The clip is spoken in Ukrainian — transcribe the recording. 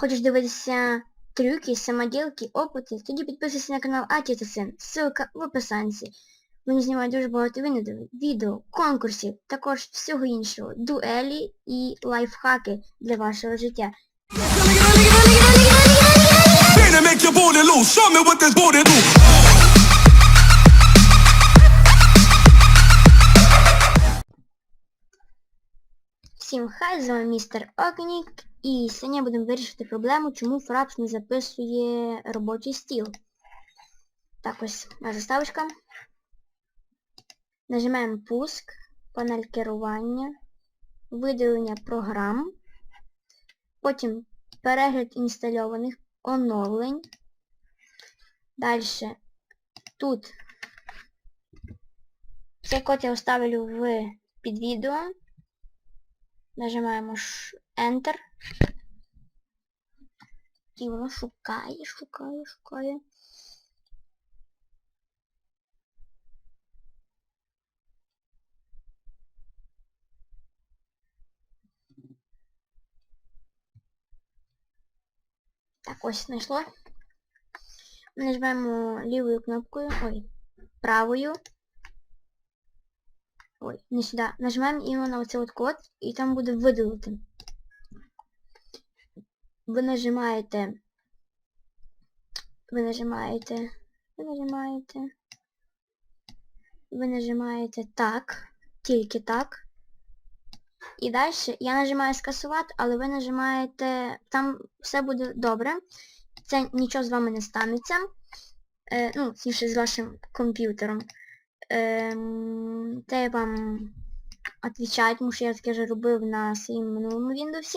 Хочеш дивитися трюки, самоділки, опити, тоді підписуйся на канал Син. Ссылка в описанні. Вони знімають дуже багато відео, відео, конкурсів, також всього іншого, дуелі і лайфхаки для вашого життя. Всім хай, з вами містер Окнік, і сьогодні будемо вирішити проблему, чому Фрапс не записує робочий стіл. Так ось, моя заставочка. Нажимаємо пуск, панель керування, видалення програм, потім перегляд інстальованих оновлень. Далі тут цей код я оставлю в під відео. Нажимаємо Enter. І воно шукає, шукає, шукає. Так, ось знайшло. Нажимаємо лівою кнопкою, ой, правою. Ой, не сюди. Нажимаємо іменно на оцей от код, і там буде видалити. Ви нажимаєте. Ви нажимаєте. Ви нажимаєте. Ви нажимаєте так. Тільки так. І далі я нажимаю скасувати, але ви нажимаєте. Там все буде добре. Це нічого з вами не станеться. Е, ну, точніше, з вашим комп'ютером. Ем, це вам отвечать, тому що я таке вже робив на своїм минулому Windows.